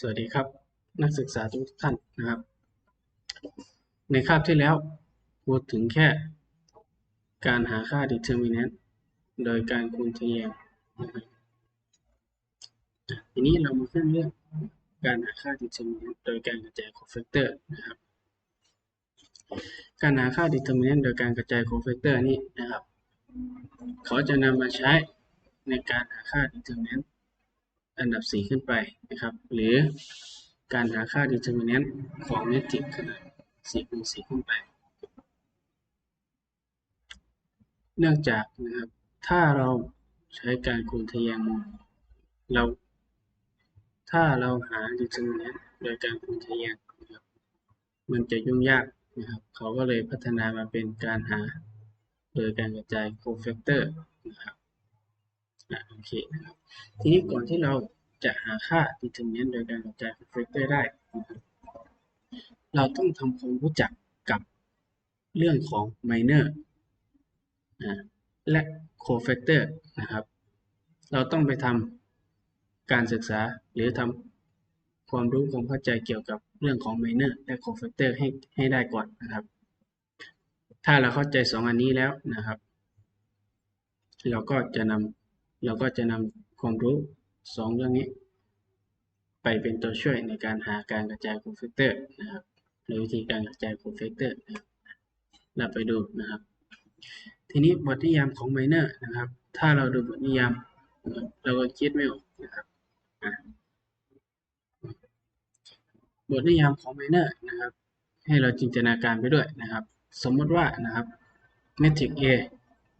สวัสดีครับ นักศึกษาทุกท่านนะครับ ในคาบที่แล้วพูดถึงแค่การหาค่า determinant โดยการคูณทะแยงนะครับทีนี้เรามาขึ้นเรื่องการหาค่า determinant โดยการกระจาย cofactor นะครับ การหาค่า determinant โดยการกระจาย cofactor นี้นะครับ เขาจะนำมาใช้ในการหาค่า determinant อันดับ 4 ขึ้นไปนะครับ หรือการหาค่า determinant ของเมทริกขนาด4คูณ4ขึ้นไป เนื่องจากนะครับ ถ้าเราใช้การคูณทะแยงมุมเรา ถ้าเราหา determinant โดยการคูณทะแยงนะครับ มันจะยุ่งยากนะครับ เขาก็เลยพัฒนามาเป็นการหาโดยการกระจาย cofactor นะครับ อะโอเคนะครับ ทีนี้ก่อนที่เราจะหาค่า determinant โดยการกระจาย cofactor ได้ เราต้องทำความรู้จักกับเรื่องของ minor นะและ cofactor นะครับ เราต้องไปทำการศึกษาหรือทำความรู้ความเข้าใจเกี่ยวกับเรื่องของ minor และ cofactor ให้ให้ได้ก่อนนะครับ ถ้าเราเข้าใจสองอันนี้แล้วนะครับ เราก็จะนำ เราก็จะนำความรู้สองเรื่องนี้ ไปเป็นตัวช่วยในการหาการกระจาย cofactor นะครับหรือวิธีการกระจาย cofactor นะครับเราไปดูนะครับ ทีนี้บทนิยามของ minor นะครับ ถ้าเราดูบทนิยามเราก็คิดไม่ออกนะครับบทนิยามของ minor นะครับ ให้เราจินตนาการไปด้วยนะครับ สมมติว่านะครับเมทริก A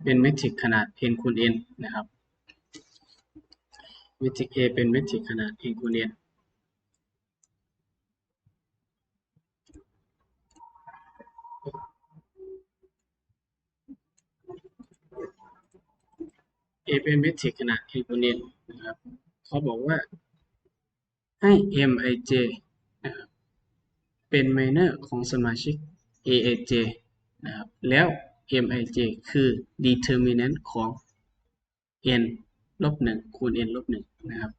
เป็นเมทริกขนาด n คูณ n นะครับ เมทริก A เป็นเมทริกขนาดเองคูณ n A เป็นเมทริกขนาด n คูณ n นะครับเขาบอกว่าให้ Mij นะครับเป็น minor ของสมาชิก Aij นะครับแล้ว Mij คือ determinant ของ n ลบหนึ่งคูณ n ลบหนึ่งนะครับ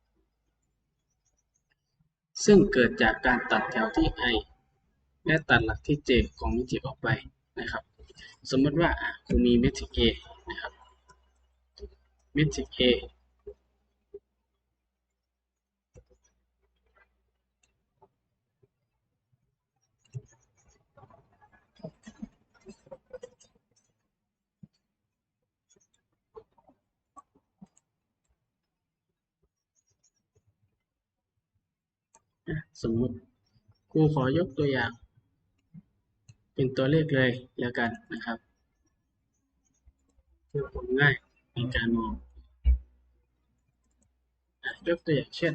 ซึ่งเกิดจากการตัดแถวที่ i และตัดหลักที่ j ของเมตริกออกไปนะครับ สมมติว่าครูมีเมทริก A นะครับ เมทริก A สมมุติครูขอยกตัวอย่าง เป็นตัวเลขเลยแล้วกันนะครับเพื่อความง่ายในการมองอยกตัวอย่างเช่น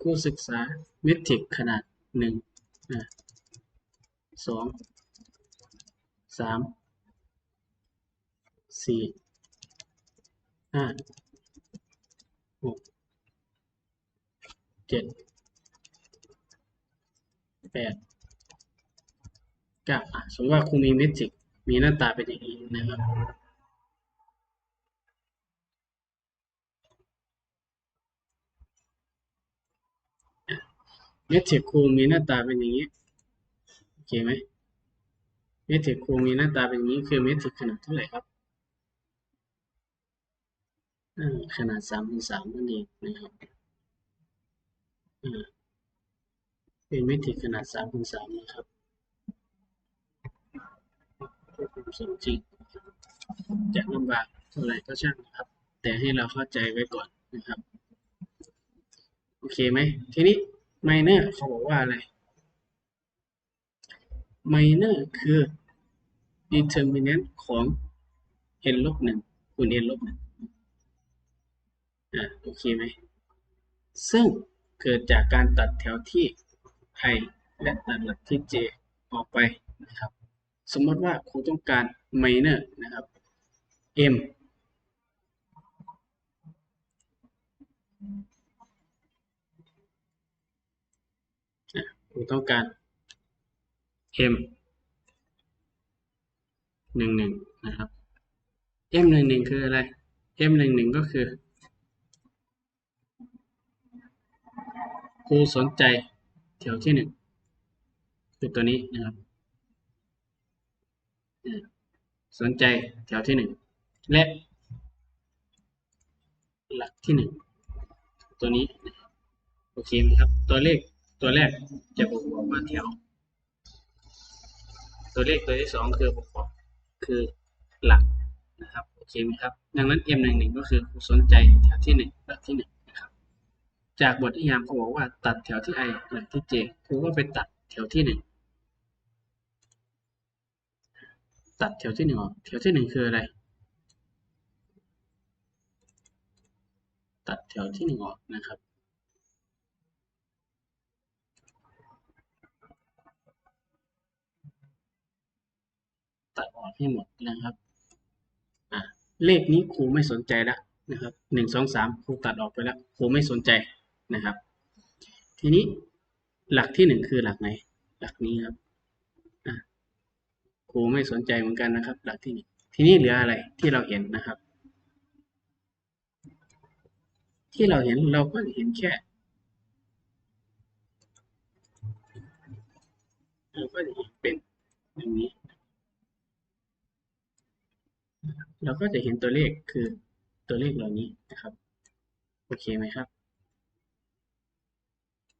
ครูศึกษาเมทริกขนาดหนึ่งสองสามสี่ห้าหกเจ็ด แปดเก้าอะสมมติว่าครูมีเมทริกมีหน้าตาเป็นอย่างนี้นะครับเมทริกครูมีหน้าตาเป็นอย่างนี้โอเคไหมเมทริกครูมีหน้าตาเป็นอย่างนี้คือเมทริกขนาดเท่าไหร่ครับขนาดสามคูณสามนั่นเองนะครับ เป็นมทริขนาด3คูณ3นะครับควบคุมสมจริงจะลำบากเท่าไหร่ก็ช่างนะครับ แต่ให้เราเข้าใจไว้ก่อนนะครับ โอเคไหมทีนี้ minor เขาบอกว่าอะไร minor คือ determinant ของ n ลบ1คูณ n ลบ1อ่าโอเคไหม ซึ่งเกิดจากการตัดแถวที่ i และตัดหลักที่ j ออกไปนะครับ สมมติว่าครูต้องการ minor นะครับ m ครูต้องการ m หนึ่งหนึ่งนะครับ m หนึ่งหนึ่งคืออะไร m หนึ่งหนึ่งก็คือครูสนใจ ถวที่หนึ่งคือตัวนี้นะครับสนใจแถวที่หนึ่งและหลักที่หนึ่งตัวนี้โอเคไหมครับ ตัวเลขตัวแรกจะบอกว่าแถว ตัวเลขตัวที่สองคือบอกคือหลักนะครับโอเคไหมครับ ดังนั้น m หนึ่งหนึ่งก็คือสนใจแถวที่หนึ่งหลักที่หนึ่ง จากบทนิยามเขาบอกว่าตัดแถวที่ i หลักที่ j ครูก็ไปตัดแถวที่หนึ่งตัดแถวที่หนึ่งออกแถวที่หนึ่งคืออะไร ตัดแถวที่หนึ่งออกนะครับตัดออกให้หมดนะครับอะเลขนี้ครูไม่สนใจแล้วนะครับหนึ่งสองสามครูตัดออกไปแล้วครูไม่สนใจ นะครับ ทีนี้หลักที่หนึ่งคือหลักไหน หลักนี้ครับครูไม่สนใจเหมือนกันนะครับ หลักที่หนึ่งทีนี้เหลืออะไรที่เราเห็นนะครับ ที่เราเห็นเราก็เห็นแค่เราก็จะเห็นเป็นอย่างนี้ เราก็จะเห็นตัวเลขคือตัวเลขเหล่านี้นะครับ โอเคไหมครับ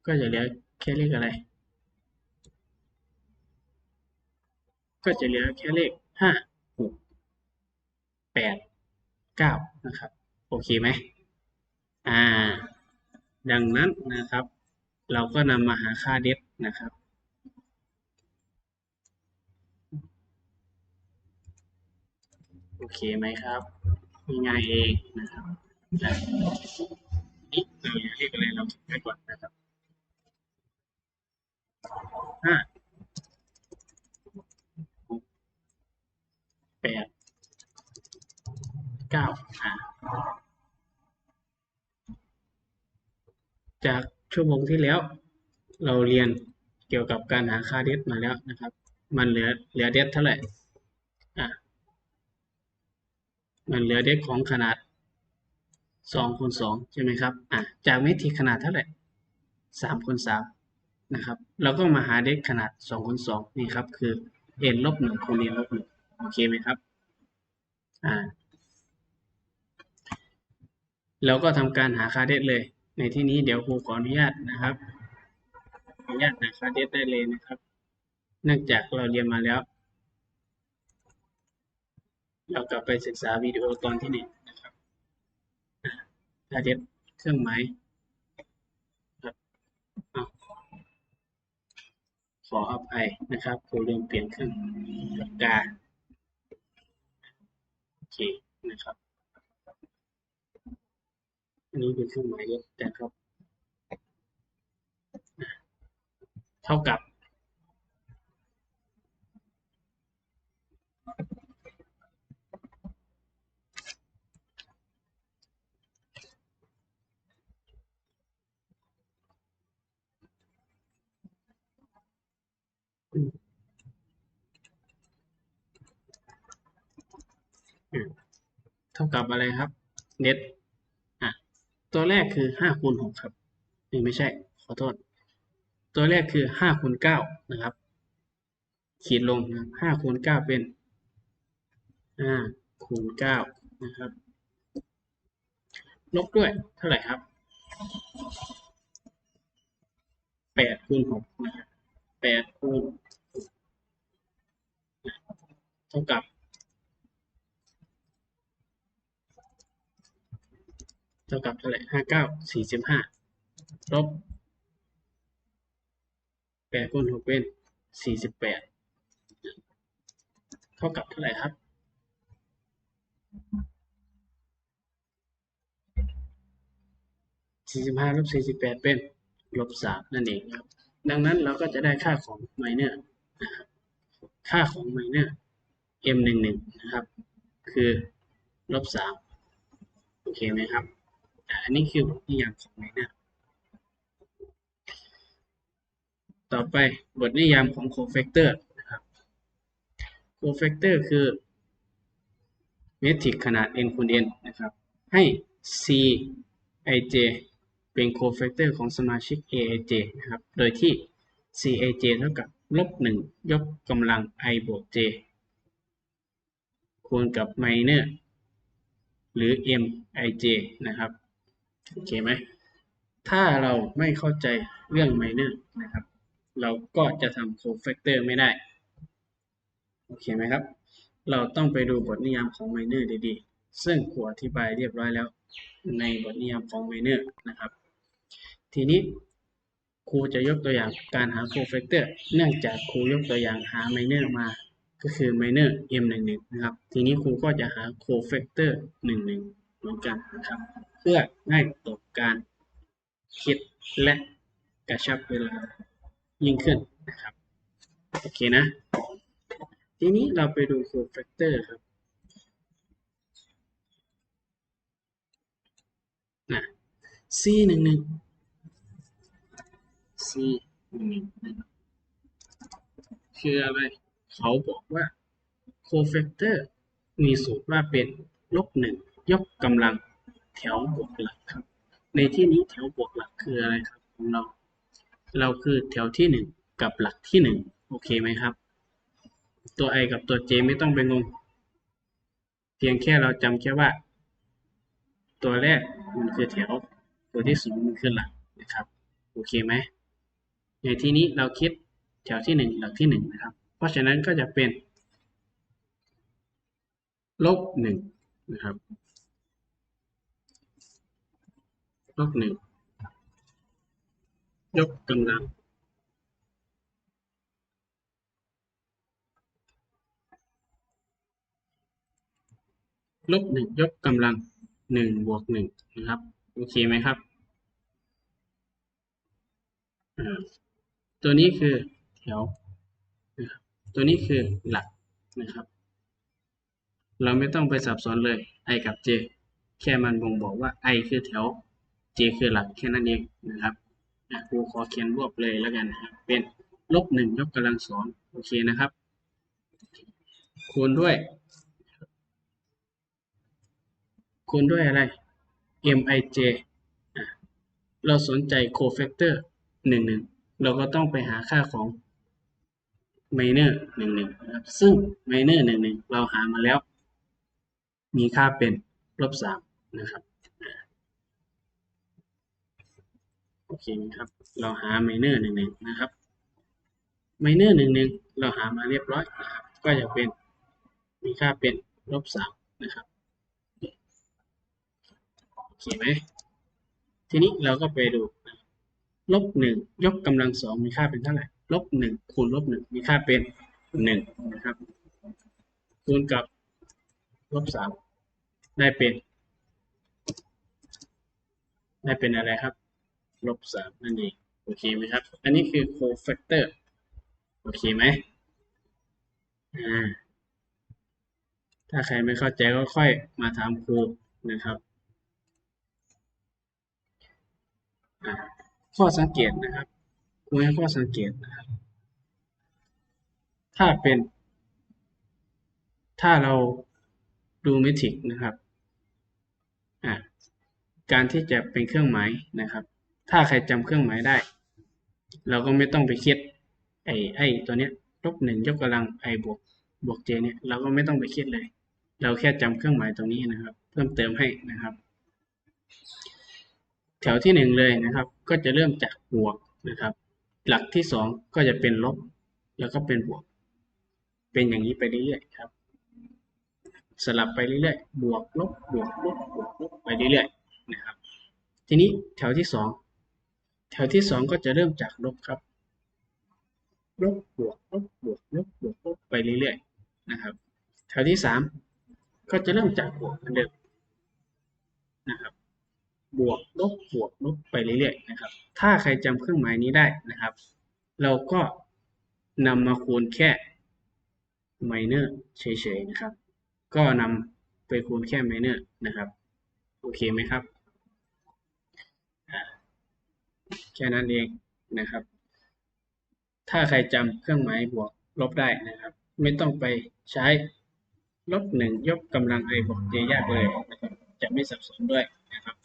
ก็จะเหลือแค่เลขอะไร ก็จะเหลือแค่เลขห้าหกแปดเก้านะครับ โอเคไหมอ่า ดังนั้นนะครับ เราก็นำมาหาค่าเด็ดนะครับโอเคไหมครับง่ายๆเองนะครับนี่เราอย่าเรียกอะไรเราคิดไว้ก่อนนะครับ ห้าแปดเก้าอ่าจากชั่วโมงที่แล้วเราเรียนเกี่ยวกับการหาค่าเดฟมาแล้วนะครับ มันเหลือเหลือเดฟเท่าไหร่อะมันเหลือเด็กของขนาดสองคูณสองใช่ไหมครับอะจากเมตริกขนาดเท่าไหร่สามคูณสาม นะครับเราก็มาหาเด็กขนาดสองคูณสองนี่ครับคือ n ลบหนึ่งคูณ n ลบหนึ่งโอเคไหมครับอ่าเราก็ทำการหาค่าเด็ดเลย ในที่นี้เดี๋ยวครูขออนุญาตนะครับอนุญาตหาค่าเด็ดได้เลยนะครับ เนื่องจากเราเรียนมาแล้ว เรากลับไปศึกษาวิดีโอตอนที่หนึ่งนะครับถ้าเด็ดเครื่องหมายครับอ้าว ขออภัยนะครับครูลืมเปลี่ยนเครื่องปากกาโอเคนะครับอันนี้เป็นเครื่องหมายเด็ดแต่ครับ เท่ากับ เท่ากับอะไรครับเน็ตอะตัวแรกคือห้าคูณหกครับนี่ไม่ใช่ขอโทษ ตัวแรกคือห้าคูณเก้านะครับ ขีดลงนะครับห้าคูณเก้าเป็นห้าคูณเก้านะครับลบด้วยเท่าไหร่ครับแปดคูณหกนะครับแปดคูณเท่ากับ เท่ากับเท่าไหร่ห้าเก้าสี่สิบห้าลบแปดคูณหกเป็นสี่สิบแปดเท่ากับเท่าไหร่ครับสี่สิบห้าลบสี่สิบแปดเป็นลบสามนั่นเองครับ ดังนั้นเราก็จะได้ค่าของไมเนอร์นะครับค่าของไมเนอร์ m หนึ่งหนึ่งนะครับ คือลบสามโอเคไหมครับ อันนี้คือบทนิยามของไมเนอร์ต่อไปบทนิยามของโคเฟกเตอร์นะครับโคเฟกเตอร์คือเมทริกขนาด n คูณ n นะครับ ให้ c ij เป็นโคแฟกเตอร์ของสมาชิก aij นะครับ โดยที่ caj เท่ากับลบหนึ่งยกกำลัง i บวก j คูณกับ minor หรือ mij นะครับ โอเคไหมถ้าเราไม่เข้าใจเรื่อง minor นะครับ เราก็จะทำโคแฟกเตอร์ไม่ได้ โอเคไหมครับ เราต้องไปดูบทนิยามของ minor ดีๆ ซึ่งครูอธิบายเรียบร้อยแล้ว ในบทนิยามของ minor นะครับ ทีนี้ครูจะยกตัวอย่างการหาโคแฟกเตอร์ เนื่องจากครูยกตัวอย่างหา minor มา ก็คือ minor m11 นะครับ ทีนี้ครูก็จะหาโคแฟกเตอร์11 เหมือนกันนะครับ เพื่อง่ายต่อการคิดและกระชับเวลายิ่งขึ้นนะครับ โอเคนะ ทีนี้เราไปดูโคแฟกเตอร์ครับนะ C หนึ่งหนึ่ง C หนึ่งหนึ่งคืออะไร เขาบอกว่าโคแฟกเตอร์มีสูตรว่าเป็นลบหนึ่ง ยกกำลังแถวบวกหลักครับ ในที่นี้แถวบวกหลักคืออะไรครับของเรา เราคือแถวที่หนึ่งกับหลักที่หนึ่งโอเคไหมครับ ตัว i กับตัว j ไม่ต้องไปงง เพียงแค่เราจำแค่ว่า ตัวแรกมันคือแถว ตัวที่สองมันคือหลักนะครับ โอเคไหม ในที่นี้เราคิดแถวที่หนึ่งหลักที่หนึ่งนะครับ เพราะฉะนั้นก็จะเป็นลบหนึ่งนะครับ ลบหนึ่ง ยกกำลังลบหนึ่งยกกำลังหนึ่งบวกหนึ่งนะครับ โอเคไหมครับอ่าตัวนี้คือแถวนะครับตัวนี้คือหลักนะครับ เราไม่ต้องไปสับสนเลย i กับ j แค่มันบ่งบอกว่า i คือแถว j คือหลักแค่นั้นเองนะครับครูขอเขียนรวบเลยแล้วกันนะครับเป็นลบหนึ่งยกกำลังสองโอเคนะครับ คูณด้วย คูณด้วยอะไร mij เราสนใจโคแฟกเตอร์หนึ่งหนึ่งเราก็ต้องไปหาค่าของ minor หนึ่งหนึ่งนะครับ ซึ่ง minor หนึ่งหนึ่งเราหามาแล้ว มีค่าเป็นลบสามนะครับ โอเคครับ เราหา minor หนึ่งหนึ่งนะครับ minor หนึ่งหนึ่งเราหามาเรียบร้อยนะครับ ก็จะเป็นมีค่าเป็นลบสามนะครับโอเคไหมทีนี้เราก็ไปดูลบหนึ่งยกกำลังสองมีค่าเป็นเท่าไหร่ลบหนึ่งคูณลบหนึ่งมีค่าเป็นหนึ่งนะครับคูณกับลบสามได้เป็น ได้เป็นอะไรครับ ลบสามนั่นเองโอเคไหมครับ อันนี้คือโคแฟกเตอร์โอเคไหมอ่าถ้าใครไม่เข้าใจก็ค่อยมาถามครูนะครับอ่าข้อสังเกตนะครับครูให้ข้อสังเกตนะครับ ถ้าเป็น ถ้าเราดูเมทริกนะครับอ่าการที่จะเป็นเครื่องหมายนะครับ ถ้าใครจำเครื่องหมายได้ เราก็ไม่ต้องไปคิดไอ้ไอ้ตัวเนี้ยลบหนึ่งยกกำลังไอบวกบวกเจเนี่ยเราก็ไม่ต้องไปคิดเลย เราแค่จำเครื่องหมายตรงนี้นะครับ เพิ่มเติมให้นะครับ แถวที่หนึ่งเลยนะครับ ก็จะเริ่มจากบวกนะครับ หลักที่สองก็จะเป็นลบ แล้วก็เป็นบวก เป็นอย่างนี้ไปเรื่อยๆครับ สลับไปเรื่อยๆบวกลบบวกลบบวกลบไปเรื่อยๆนะครับ ทีนี้แถวที่สอง แถวที่สองก็จะเริ่มจากลบครับ ลบบวกลบบวกลบบวกลบไปเรื่อยๆนะครับ แถวที่สามก็จะเริ่มจากบวกเหมือนเดิมนะครับ บวกลบบวกลบไปเรื่อยๆนะครับ ถ้าใครจำเครื่องหมายนี้ได้นะครับ เราก็นำมาคูณแค่ minor เฉยๆนะครับ ก็นำไปคูณแค่ minor นะครับ โอเคไหมครับ แค่นั้นเองนะครับ ถ้าใครจำเครื่องหมายบวกลบได้นะครับ ไม่ต้องไปใช้ลบหนึ่งยกกำลัง i บวก j ยากเลยนะครับจะไม่สับสนด้วยนะครับ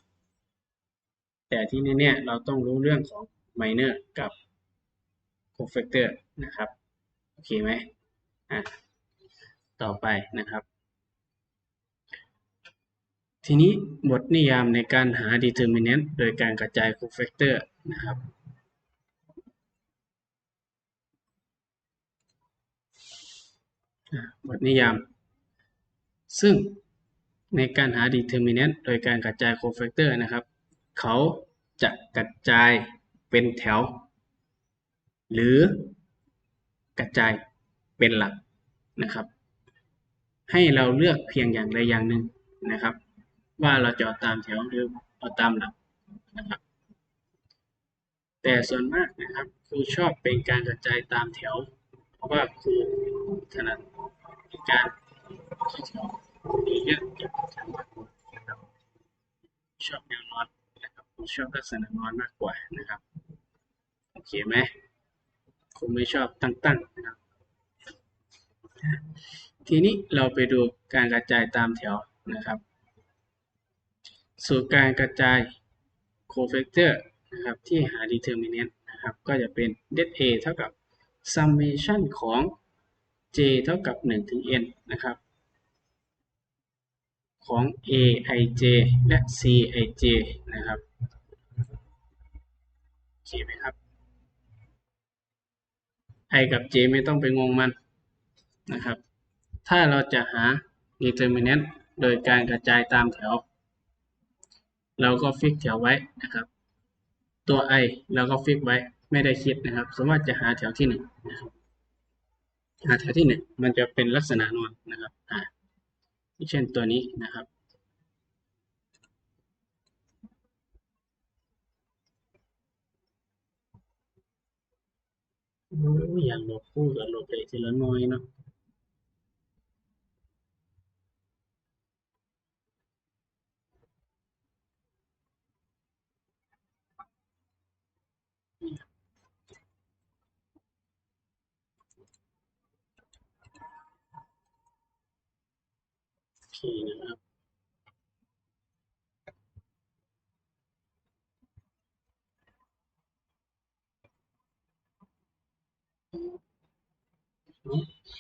แต่ที่นี่เนี่ยเราต้องรู้เรื่องของ minor กับ cofactor นะครับ โอเคไหมอะต่อไปนะครับ ทีนี้บทนิยามในการหา determinant โดยการกระจาย cofactor นะครับ บทนิยาม ซึ่งในการหา determinant โดยการกระจาย cofactor นะครับ เขาจะกระจายเป็นแถว หรือกระจายเป็นหลักนะครับ ให้เราเลือกเพียงอย่างใดอย่างหนึ่งนะครับ ว่าเราจะเอาตามแถวหรือเอาตามหลักนะครับ แต่ส่วนมากนะครับครูชอบเป็นการกระจายตามแถว เพราะว่าครูถนัดในการมีเยอะเก็บแถวมากกว่านชอบแนวนอนนะครับครูชอบลักษณะนอนมากกว่านะครับโอเคไหมครูไม่ชอบตั้งๆนะครับทีนี้เราไปดูการกระจายตามแถวนะครับ สูตรการกระจาย cofactor นะครับที่หา determinant นะครับก็จะเป็น det a เท่ากับ summation ของ j เท่ากับ 1 ถึง n นะครับ ของ a i j และ c i j นะครับโอเคไหมครับ i กับ j ไม่ต้องไปงงมันนะครับ ถ้าเราจะหา determinant โดยการกระจายตามแถว เราก็ฟิกแถวไว้นะครับ ตัว i เราก็ฟิกไว้ไม่ได้คิดนะครับ สมมติจะหาแถวที่หนึ่งนะครับหาแถวที่หนึ่งมันจะเป็นลักษณะนอนนะครับอ่าเช่นตัวนี้นะครับอยอย่างลบคู่กับลบเลยทีละน้อยเนาะ นะครับ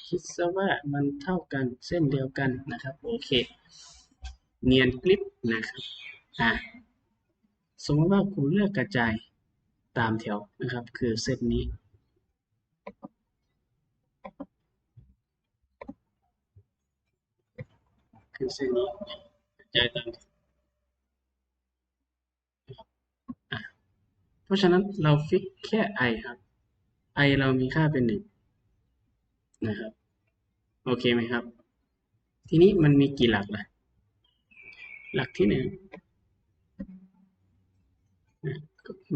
คิดซะว่ามันเท่ากันเส้นเดียวกันนะครับ โอเค เนียนกริปนะครับอ่าสมมติว่าครูเลือกกระจายตามแถวนะครับ คือเส้นนี้ คือเส้นนี้กระจายตามเพราะฉะนั้นเราฟิกแค่ i ครับ i เรามีค่าเป็นหนึ่งนะครับโอเคไหมครับ ทีนี้มันมีกี่หลักล่ะ หลักที่หนึ่ง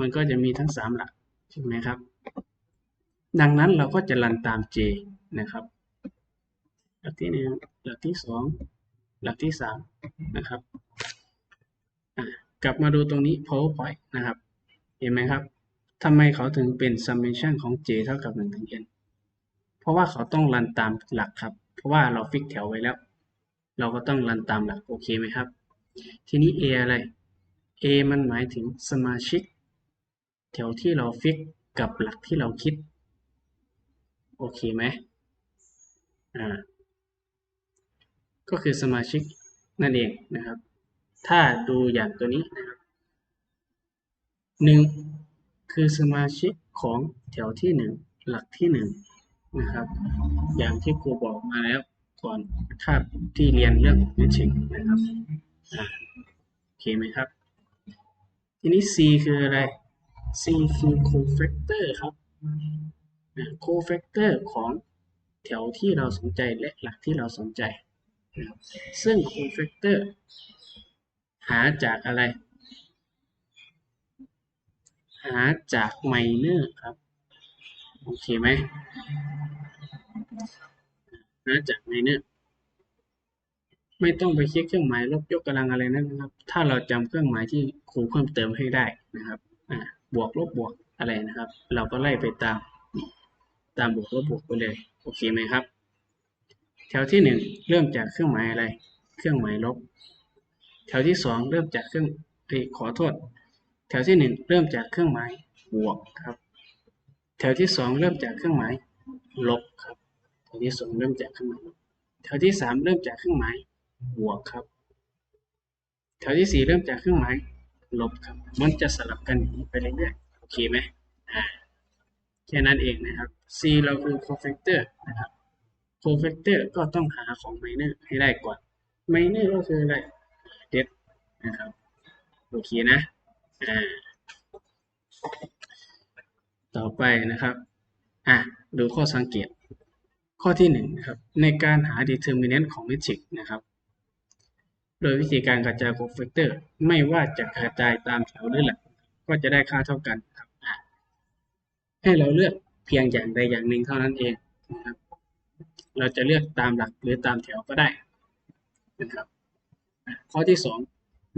มันก็จะมีทั้งสามหลักใช่ไหมครับ ดังนั้นเราก็จะรันตาม J นะครับ หลักที่หนึ่งหลักที่สอง หลักที่สามนะครับกลับมาดูตรงนี้ PowerPoint นะครับ เห็นไหมครับทำไมเขาถึงเป็น summation ของ J เท่ากับ1ถึง n เพราะว่าเขาต้องรันตามหลักครับ เพราะว่าเราฟิกแถวไว้แล้ว เราก็ต้องรันตามหลัก โอเคไหมครับ ทีนี้ A อะไร A มันหมายถึงสมาชิก แถวที่เราฟิกกับหลักที่เราคิด โอเคไหมอ่า ก็คือสมาชิกนั่นเองนะครับ ถ้าดูอย่างตัวนี้นะครับหนึ่งคือสมาชิกของแถวที่หนึ่งหลักที่หนึ่งนะครับ อย่างที่ครูบอกมาแล้วก่อนคาบที่เรียนเรื่องเมชิงนะครับอ่าโอเคไหมครับ ทีนี้ C คืออะไร C คือ cofactor ครับ cofactor ของแถวที่เราสนใจและหลักที่เราสนใจ ซึ่ง cofactor หาจากอะไร หาจาก minor ครับ โอเคไหมหาจาก minor ไม่ต้องไปคิดเครื่องหมายลบยกกำลังอะไรนะครับ ถ้าเราจำเครื่องหมายที่ครูเพิ่มเติมให้ได้นะครับบวกลบบวกอะไรนะครับ เราก็ไล่ไปตาม ตามบวกลบบวกไปเลย โอเคไหมครับ แถวที่หนึ่งเริ่มจากเครื่องหมายอะไร เครื่องหมายลบ แถวที่สองเริ่มจากเครื่องขอโทษ แถวที่หนึ่งเริ่มจากเครื่องหมายบวกครับ แถวที่สองเริ่มจากเครื่องหมายลบครับแถวที่สองเริ่มจากเครื่องหมายลบแถวที่สามเริ่มจากเครื่องหมายบวกครับ แถวที่สี่เริ่มจากเครื่องหมายลบครับ มันจะสลับกันอย่างนี้ไปเรื่อยๆโอเคไหมแค่นั้นเองนะครับ C เราคือ cofactor นะครับ cofactor ก็ต้องหาของ minor ให้ได้ก่อน minor ก็คืออะไรเด็ดนะครับ โอเคนะ อ่า ต่อไปนะครับ อะ ดูข้อสังเกต ข้อที่หนึ่งนะครับ ในการหา determinant ของ matrix นะครับ โดยวิธีการกระจาย cofactor ไม่ว่าจะกระจายตามแถวหรือหลัก ก็จะได้ค่าเท่ากันครับอะให้เราเลือกเพียงอย่างใดอย่างหนึ่งเท่านั้นเองนะครับ เราจะเลือกตามหลักหรือตามแถวก็ได้นะครับข้อที่สอง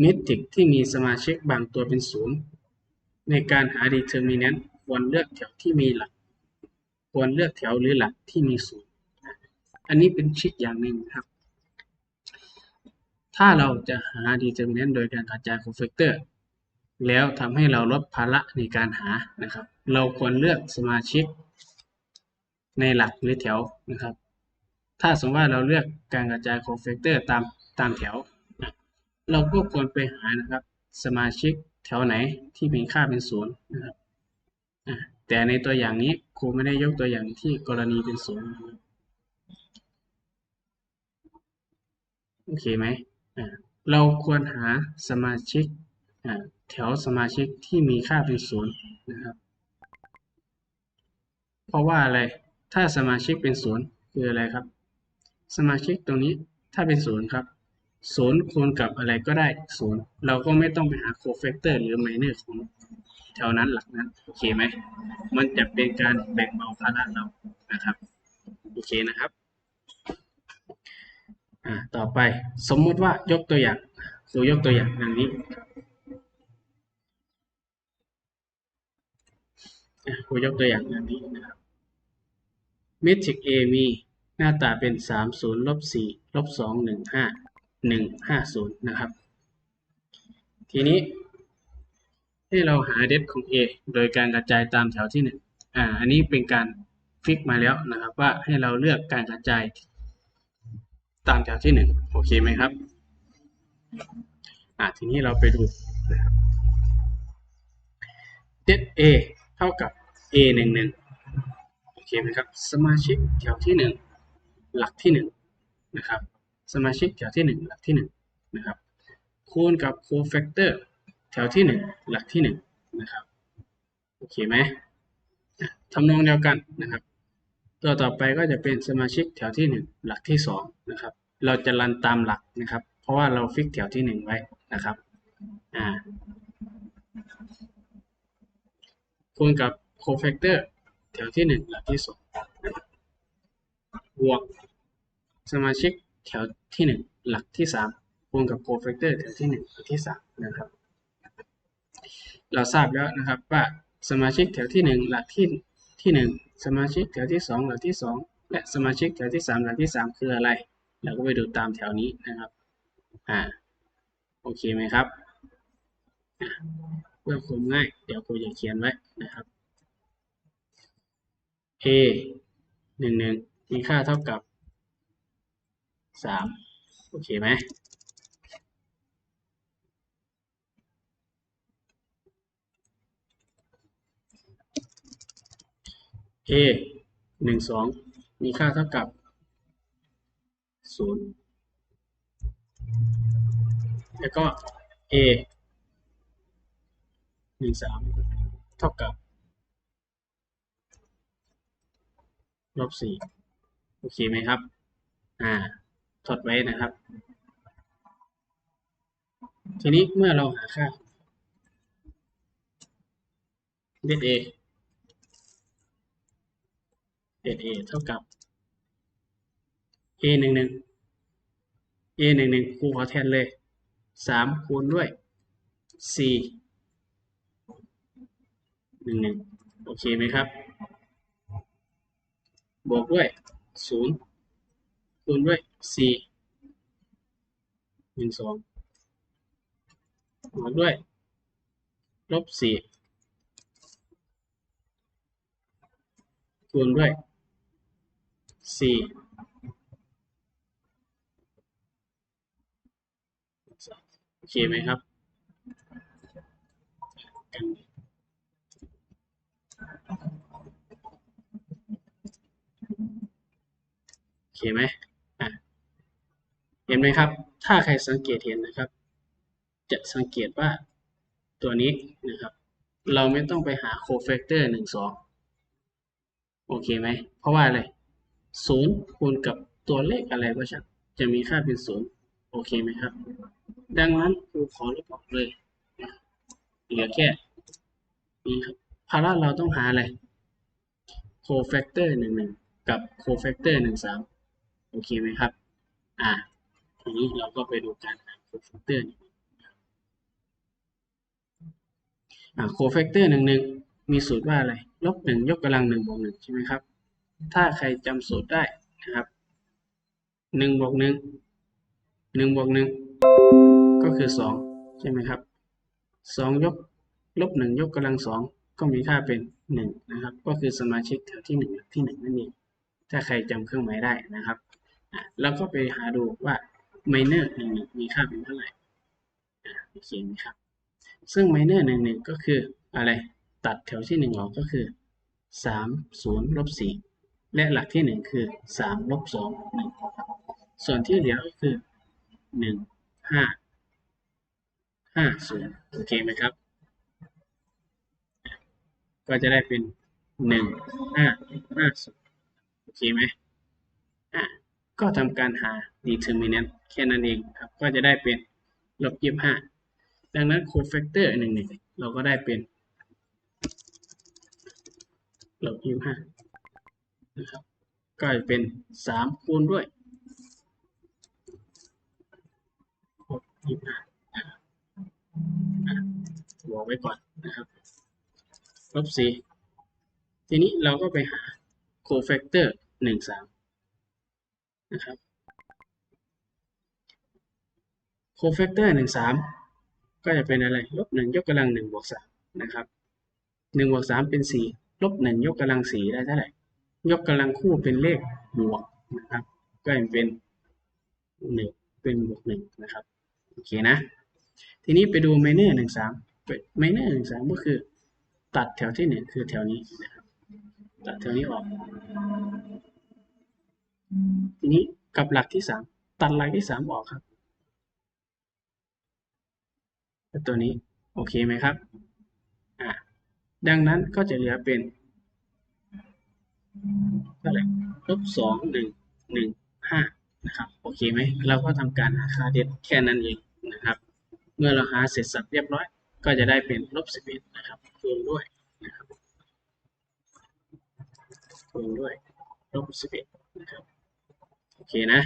matrix ที่มีสมาชิกบางตัวเป็นศูนย์ในการหา determinant ควรเลือกแถวที่มีหลัก ควรเลือกแถวหรือหลักที่มีศูนย์อันนี้เป็นทริคอย่างหนึ่งครับ ถ้าเราจะหา determinant โดยการกระจาย cofactor แล้วทำให้เราลดภาระในการหานะครับ เราควรเลือกสมาชิกในหลักหรือแถวนะครับ ถ้าสมมติว่าเราเลือกการกระจาย cofactor ตามตามแถว เราก็ควรไปหานะครับ สมาชิกแถวไหนที่มีค่าเป็นศูนย์นะครับแต่ในตัวอย่างนี้ครูไม่ได้ยกตัวอย่างที่กรณีเป็นศูนย์โอเคไหมเราควรหาสมาชิกแถวสมาชิกที่มีค่าเป็นศูนย์นะครับ เพราะว่าอะไร ถ้าสมาชิกเป็นศูนย์คืออะไรครับ สมาชิกตรงนี้ถ้าเป็นศูนย์ครับศูนย์คูณกับอะไรก็ได้ศูนย์เราก็ไม่ต้องไปหาโคเฟกเตอร์หรือไมเนอร์ของแถวนั้นหลักนั้นโอเคไหมมันจะเป็นการแบ่งเบาภาระเรานะครับโอเคนะครับอ่าต่อไปสมมุติว่ายกตัวอย่างครูยกตัวอย่างดังนี้ครูยกตัวอย่างดังนี้นะครับเมทริก A มี หน้าตาเป็น 3 0ลบ4ลบ2 1 5 1 5 0 นะครับ ทีนี้ ให้เราหาเดฟของ A โดยการกระจายตามแถวที่ 1 อ่า อันนี้เป็นการฟิกมาแล้วนะครับ ว่าให้เราเลือกการกระจายตามแถวที่ 1 โอเคไหมครับ อ่า ทีนี้เราไปดูนะครับเดฟ A เท่ากับ A 1 1โอเคไหมครับ สมาชิกแถวที่ 1 หลักที่1นะครับสมาชิกแถวที่ 1 หลักที่1นะครับคูณกับ cofactor แถวที่ 1 หลักที่1นะครับโอเคไหมทำนองเดียวกันนะครับ ตัวต่อไปก็จะเป็นสมาชิกแถวที่ 1 หลักที่2นะครับเราจะรันตามหลักนะครับ เพราะว่าเราฟิกแถวที่ 1 ไว้นะครับอ่าคูณกับ cofactor แถวที่ 1 หลักที่2บวก สมาชิกแถวที่ 1 หลักที่3คูณกับ cofactor แถวที่1หลักที่3นะครับเราทราบแล้วนะครับว่าสมาชิกแถวที่ 1 หลักที่ที่ 1 สมาชิกแถวที่ 2 หลักที่ 2 และสมาชิกแถวที่ 3 หลักที่ 3 คืออะไร เราก็ไปดูตามแถวนี้นะครับอ่าโอเคไหมครับเพื่อความง่าย เดี๋ยวครูจะเขียนไว้นะครับ a หนึ่งหนึ่งมีค่าเท่ากับ สามโอเคไหม a หนึ่งสองมีค่าเท่ากับศูนย์แล้วก็ a หนึ่งสามเท่ากับลบสี่โอเคไหมครับ อ่า ทดไว้นะครับ ทีนี้เมื่อเราหาค่าเดด a เดด a เท่ากับ a หนึ่งหนึ่ง a หนึ่งหนึ่งครูขอแทนเลยสามคูณด้วยสี่หนึ่งหนึ่งโอเคไหมครับ บวกด้วยศูนย์ คูณด้วยสี่หนึ่งสองบวกด้วย ลบสี่คูณด้วยสี่โอเคไหมครับกันโอเคไหม เห็นไหมครับ ถ้าใครสังเกตเห็นนะครับ จะสังเกตว่าตัวนี้นะครับ เราไม่ต้องไปหาโคแฟกเตอร์หนึ่งสองโอเคไหม เพราะว่าอะไรศูนย์คูณกับตัวเลขอะไรก็ช่างจะมีค่าเป็นศูนย์โอเคไหมครับ ดังนั้นครูขอลบออกเลยเหลือแค่นี้ครับภาระเราต้องหาอะไรโคแฟกเตอร์หนึ่งหนึ่งกับโคแฟกเตอร์หนึ่งสามโอเคไหมครับ อ่า ทีนี้เราก็ไปดูการหาโคแฟกเตอร์อ่าโคแฟกเตอร์หนึ่งหนึ่งมีสูตรว่าอะไร ลบหนึ่งยกกำลังหนึ่งบวกหนึ่งใช่ไหมครับ ถ้าใครจำสูตรได้นะครับหนึ่งบวกหนึ่งหนึ่งบวกหนึ่งก็คือสองใช่ไหมครับสองยกลบหนึ่งยกกำลังสองก็มีค่าเป็นหนึ่งนะครับ ก็คือสมาชิกแถวที่หนึ่งที่หนึ่งนั่นเองถ้าใครจำเครื่องหมายได้นะครับ แล้วก็ไปหาดูว่า ไมเนอร์หนึ่งมีค่าเป็นเท่าไหร่อะโอเคไหมครับ ซึ่งไมเนอร์หนึ่งหนึ่งก็คืออะไรตัดแถวที่หนึ่งออกก็คือสามศูนย์ลบสี่และหลักที่หนึ่งคือสามลบสองหนึ่งส่วนที่เหลือก็คือหนึ่งห้าห้าศูนย์โอเคไหมครับ ก็จะได้เป็นหนึ่งห้าห้าศูนย์โอเคไหมอะ ก็ทำการหา determinant แค่นั้นเองครับ ก็จะได้เป็นลบยี่สิบห้าดังนั้นโคแฟกเตอร์หนึ่งหนึ่งเราก็ได้เป็นลบยี่สิบห้านะครับก็จะเป็นสามคูณด้วยลบยี่สิบห้าบอกไว้ก่อนนะครับลบสี่ทีนี้เราก็ไปหาโคแฟกเตอร์หนึ่งสาม นะครับโคแฟกเตอร์หนึ่งสามก็จะเป็นอะไรลบหนึ่งยกกำลังหนึ่งบวกสามนะครับหนึ่งบวกสามเป็นสี่ลบหนึ่งยกกำลังสี่ได้เท่าไหร่ ยกกำลังคู่เป็นเลขบวกนะครับ ก็จะเป็นหนึ่งเป็นบวกหนึ่งนะครับ โอเคนะ ทีนี้ไปดูไมเนอร์หนึ่งสามไมเนอร์หนึ่งสามก็คือตัดแถวที่หนึ่งคือแถวนี้นะครับ ตัดแถวนี้ออก ทีนี้กับหลักที่สามตัดหลักที่สามออกครับตัวนี้โอเคไหมครับอ่าดังนั้นก็จะเหลือเป็นเท่าไหร่ลบสองหนึ่งหนึ่งห้านะครับโอเคไหมเราก็ทำการหาค่าเด็ดแค่นั้นเองนะครับ เมื่อเราหาเสร็จสับเรียบร้อย ก็จะได้เป็นลบสิบเอ็ดนะครับคูณด้วยนะครับคูณด้วยลบสิบเอ็ดนะครับ เคนะ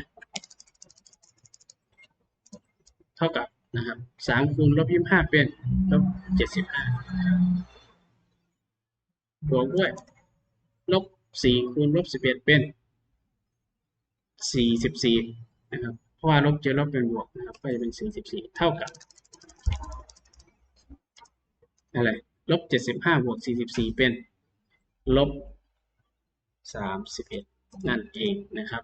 เท่ากับนะครับสามคูณลบยี่สิบห้าเป็นลบเจ็ดสิบห้าบวกด้วยลบสี่คูณลบสิบเอ็ดเป็นสี่สิบสี่นะครับ เพราะว่าลบเจอลบเป็นบวกนะครับ ก็จะเป็นสี่สิบสี่เท่ากับอะไรลบเจ็ดสิบห้าบวกสี่สิบสี่เป็นลบสามสิบเอ็ดนั่นเองนะครับ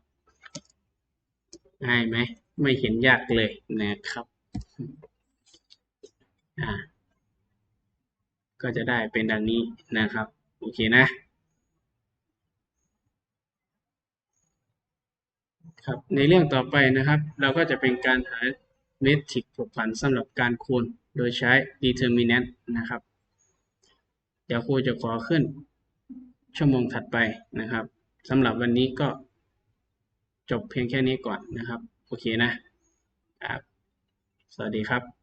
ง่ายไหมไม่เห็นยากเลยนะครับอ่าก็จะได้เป็นดังนี้นะครับ โอเคนะ ครับในเรื่องต่อไปนะครับ เราก็จะเป็นการหาเมทริกผกผันสำหรับการคูณโดยใช้ determinant นะครับ เดี๋ยวครูจะขอขึ้นชั่วโมงถัดไปนะครับสำหรับวันนี้ก็ จบเพียงแค่นี้ก่อนนะครับ โอเคนะครับสวัสดีครับ